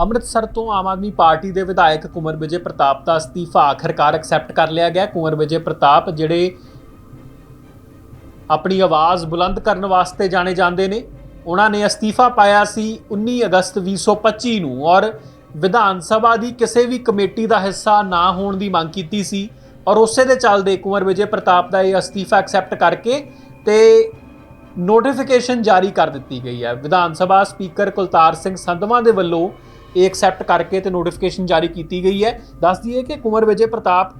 ਅੰਮ੍ਰਿਤਸਰ ਤੋਂ ਆਮ ਆਦਮੀ ਪਾਰਟੀ ਦੇ ਵਿਧਾਇਕ ਕੁੰਵਰ ਵਿਜੇ ਪ੍ਰਤਾਪ ਦਾ ਅਸਤੀਫਾ ਆਖਰਕਾਰ ਐਕਸੈਪਟ ਕਰ ਲਿਆ ਗਿਆ। ਕੁੰਵਰ ਵਿਜੇ ਪ੍ਰਤਾਪ ਜਿਹੜੇ ਆਪਣੀ ਆਵਾਜ਼ ਬੁਲੰਦ ਕਰਨ ਵਾਸਤੇ ਜਾਣੇ ਜਾਂਦੇ ਨੇ, ਉਹਨਾਂ ਨੇ ਅਸਤੀਫਾ ਪਾਇਆ ਸੀ 19 ਅਗਸਤ 2025 ਨੂੰ ਔਰ ਵਿਧਾਨ ਸਭਾ ਦੀ ਕਿਸੇ ਵੀ ਕਮੇਟੀ ਦਾ ਹਿੱਸਾ ਨਾ ਹੋਣ ਦੀ ਮੰਗ ਕੀਤੀ ਸੀ ਔਰ ਉਸੇ ਦੇ ਚੱਲਦੇ ਕੁੰਵਰ ਵਿਜੇ ਪ੍ਰਤਾਪ ਦਾ ਇਹ ਅਸਤੀਫਾ ਐਕਸੈਪਟ ਕਰਕੇ ਤੇ ਨੋਟੀਫਿਕੇਸ਼ਨ ਜਾਰੀ ਕਰ ਦਿੱਤੀ ਗਈ ਹੈ। ਵਿਧਾਨ ਸਭਾ ਸਪੀਕਰ ਕੁਲਤਾਰ ਸਿੰਘ ਸੰਧਵਾ ਦੇ ਵੱਲੋਂ ਇਹ ਐਕਸੈਪਟ ਕਰਕੇ ਤੇ ਨੋਟੀਫਿਕੇਸ਼ਨ ਜਾਰੀ ਕੀਤੀ ਗਈ ਹੈ। ਦੱਸ ਦਈਏ ਕਿ ਕੁੰਵਰ ਵਿਜੇ ਪ੍ਰਤਾਪ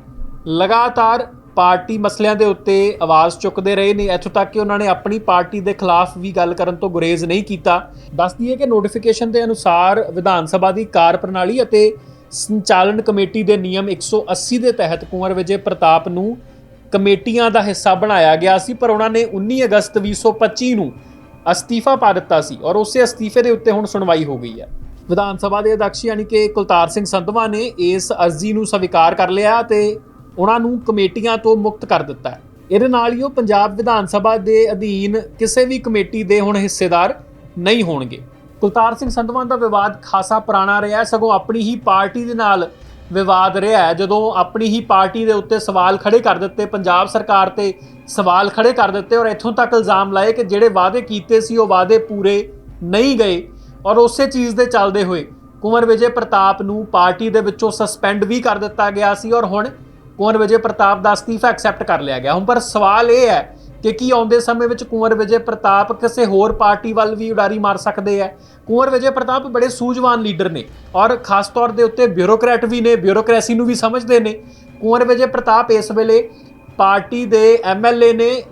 ਲਗਾਤਾਰ ਪਾਰਟੀ ਮਸਲਿਆਂ ਦੇ ਉੱਤੇ ਆਵਾਜ਼ ਚੁੱਕਦੇ ਰਹੇ ਨੇ। ਇੱਥੋਂ ਤੱਕ ਕਿ ਉਹਨਾਂ ਨੇ ਆਪਣੀ ਪਾਰਟੀ ਦੇ ਖਿਲਾਫ ਵੀ ਗੱਲ ਕਰਨ ਤੋਂ ਗੁਰੇਜ਼ ਨਹੀਂ ਕੀਤਾ। ਦੱਸ ਦਈਏ ਕਿ ਨੋਟੀਫਿਕੇਸ਼ਨ ਦੇ ਅਨੁਸਾਰ ਵਿਧਾਨ ਸਭਾ ਦੀ ਕਾਰਪ੍ਰਣਾਲੀ ਅਤੇ ਸੰਚਾਲਨ ਕਮੇਟੀ ਦੇ ਨਿਯਮ 180 ਦੇ ਤਹਿਤ ਕੁੰਵਰ ਵਿਜੇ ਪ੍ਰਤਾਪ ਨੂੰ ਕਮੇਟੀਆਂ ਦਾ ਹਿੱਸਾ ਬਣਾਇਆ ਗਿਆ ਸੀ, ਪਰ ਉਹਨਾਂ ਨੇ 19 ਅਗਸਤ 2025 ਨੂੰ ਅਸਤੀਫਾ ਪਾ ਦਿੱਤਾ ਸੀ ਔਰ ਉਸੇ ਅਸਤੀਫੇ ਦੇ ਉੱਤੇ ਹੁਣ ਸੁਣਵਾਈ ਹੋ ਗਈ ਹੈ। ਵਿਧਾਨ ਸਭਾ ਦੇ ਅਧਿਕਸ਼ ਯਾਨੀ ਕਿ ਕੁਲਤਾਰ ਸਿੰਘ ਸੰਧਵਾ ਨੇ ਇਸ ਅਰਜ਼ੀ ਨੂੰ ਸਵੀਕਾਰ ਕਰ ਲਿਆ ਤੇ ਉਹਨਾਂ ਨੂੰ ਕਮੇਟੀਆਂ ਤੋਂ ਮੁਕਤ ਕਰ ਦਿੱਤਾ ਹੈ। ਇਹਦੇ ਨਾਲ ਹੀ ਉਹ ਪੰਜਾਬ ਵਿਧਾਨ ਸਭਾ ਦੇ ਅਧੀਨ ਕਿਸੇ ਵੀ ਕਮੇਟੀ ਦੇ ਹੁਣ ਹਿੱਸੇਦਾਰ ਨਹੀਂ ਹੋਣਗੇ। ਕੁਲਤਾਰ ਸਿੰਘ ਸੰਧਵਾ ਦਾ ਵਿਵਾਦ ਖਾਸਾ ਪੁਰਾਣਾ ਰਿਹਾ ਸਗੋਂ ਆਪਣੀ ਹੀ ਪਾਰਟੀ ਦੇ ਨਾਲ ਵਿਵਾਦ ਰਿਹਾ ਹੈ। ਜਦੋਂ ਆਪਣੀ ਹੀ ਪਾਰਟੀ ਦੇ ਉੱਤੇ ਸਵਾਲ ਖੜੇ ਕਰ ਦਿੱਤੇ, ਪੰਜਾਬ ਸਰਕਾਰ ਤੇ ਸਵਾਲ ਖੜੇ ਕਰ ਦਿੱਤੇ ਔਰ ਇੱਥੋਂ ਤੱਕ ਇਲਜ਼ਾਮ ਲਾਏ ਕਿ ਜਿਹੜੇ ਵਾਅਦੇ ਕੀਤੇ ਸੀ, ਉਹ ਵਾਅਦੇ ਪੂਰੇ ਨਹੀਂ ਗਏ। ਔਰ ਉਸੇ ਚੀਜ਼ ਦੇ ਚੱਲਦੇ ਹੋਏ ਕੁੰਵਰ ਵਿਜੇ ਪ੍ਰਤਾਪ ਨੂੰ ਪਾਰਟੀ ਦੇ ਵਿੱਚੋਂ ਸਸਪੈਂਡ ਵੀ ਕਰ ਦਿੱਤਾ ਗਿਆ ਸੀ ਔਰ ਹੁਣ ਕੁੰਵਰ ਵਿਜੇ ਪ੍ਰਤਾਪ ਦਾ ਅਸਤੀਫਾ ਐਕਸੈਪਟ ਕਰ ਲਿਆ ਗਿਆ। ਹੁਣ ਪਰ ਸਵਾਲ ਇਹ ਹੈ ਕਿ ਕੀ ਆਉਂਦੇ ਸਮੇਂ ਵਿੱਚ ਕੁੰਵਰ ਵਿਜੇ ਪ੍ਰਤਾਪ ਕਿਸੇ ਹੋਰ ਪਾਰਟੀ ਵੱਲ ਵੀ ਉਡਾਰੀ ਮਾਰ ਸਕਦੇ ਹੈ? ਕੁੰਵਰ ਵਿਜੇ ਪ੍ਰਤਾਪ ਬੜੇ ਸੂਝਵਾਨ ਲੀਡਰ ਨੇ ਔਰ ਖਾਸ ਤੌਰ ਦੇ ਉੱਤੇ ਬਿਊਰੋਕਰੈਟ ਵੀ ਨੇ ਬਿਊਰੋਕ੍ਰੇਸੀ ਨੂੰ ਵੀ ਸਮਝਦੇ ਨੇ। ਕੁੰਵਰ ਵਿਜੇ ਪ੍ਰਤਾਪ ਇਸ ਵੇਲੇ ਪਾਰਟੀ ਦੇ ਐਮਐਲਏ ਨੇ,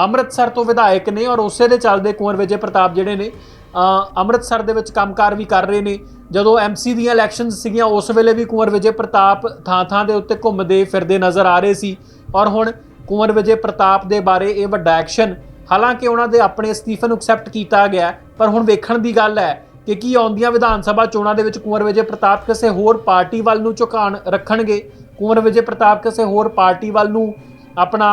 ਅੰਮ੍ਰਿਤਸਰ ਤੋਂ ਵਿਧਾਇਕ ਨੇ ਔਰ ਉਸੇ ਦੇ ਚੱਲਦੇ ਕੁੰਵਰ ਵਿਜੇ ਪ੍ਰਤਾਪ ਜਿਹੜੇ ਨੇ ਅੰਮ੍ਰਿਤਸਰ ਦੇ ਵਿੱਚ ਕੰਮਕਾਰ ਵੀ ਕਰ ਰਹੇ ਨੇ। ਜਦੋਂ ਐਮਸੀ ਦੀਆਂ ਇਲੈਕਸ਼ਨਸ ਸੀਗੀਆਂ, ਉਸ ਵੇਲੇ ਵੀ ਕੁੰਵਰ ਵਿਜੇ ਪ੍ਰਤਾਪ ਥਾਂ-ਥਾਂ ਦੇ ਉੱਤੇ ਘੁੰਮਦੇ ਫਿਰਦੇ ਨਜ਼ਰ ਆ ਰਹੇ ਸੀ। ਔਰ ਹੁਣ ਕੁੰਵਰ ਵਿਜੇ ਪ੍ਰਤਾਪ ਦੇ ਬਾਰੇ ਇਹ ਵੱਡਾ ਐਕਸ਼ਨ ਹਾਲਾਂਕਿ ਉਹਨਾਂ ਦੇ ਆਪਣੇ ਅਸਤੀਫੇ ਨੂੰ ਐਕਸੈਪਟ ਕੀਤਾ ਗਿਆ, ਪਰ ਹੁਣ ਵੇਖਣ ਦੀ ਗੱਲ ਹੈ ਕਿ ਕੀ ਆਉਂਦੀਆਂ ਵਿਧਾਨ ਸਭਾ ਚੋਣਾਂ ਦੇ ਵਿੱਚ ਕੁੰਵਰ ਵਿਜੇ ਪ੍ਰਤਾਪ ਕਿਸੇ ਹੋਰ ਪਾਰਟੀ ਵੱਲ ਨੂੰ ਝੁਕਾਣ ਰੱਖਣਗੇ। ਕੁੰਵਰ ਵਿਜੇ ਪ੍ਰਤਾਪ ਕਿਸੇ ਹੋਰ ਪਾਰਟੀ ਵੱਲ ਨੂੰ ਆਪਣਾ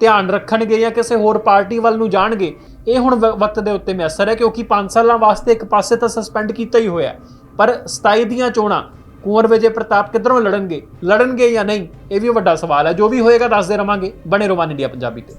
ਧਿਆਨ ਰੱਖਣਗੇ ਜਾਂ ਕਿਸੇ ਹੋਰ ਪਾਰਟੀ ਵੱਲ ਨੂੰ ਜਾਣਗੇ, ਇਹ ਹੁਣ ਵਕਤ ਦੇ ਉੱਤੇ ਮੈਸਰ ਹੈ ਕਿਉਂਕਿ 5 ਸਾਲਾਂ ਵਾਸਤੇ ਇੱਕ ਪਾਸੇ ਤਾਂ ਸਸਪੈਂਡ ਕੀਤਾ ਹੀ ਹੋਇਆ ਪਰ 27 ਦੀਆਂ ਚੋਣਾਂ, ਕੁੰਵਰ, ਵਿਜੇ ਪ੍ਰਤਾਪ ਕਿੱਧਰੋਂ ਲੜਨਗੇ ਲੜਨਗੇ ਜਾਂ ਨਹੀਂ, ਇਹ ਵੀ ਵੱਡਾ ਸਵਾਲ ਹੈ। ਜੋ ਵੀ ਹੋਏਗਾ ਦੱਸਦੇ ਰਵਾਂਗੇ। ਬਣੇ ਰਹੋ ਇੰਡੀਆ ਪੰਜਾਬੀ ਤੇ।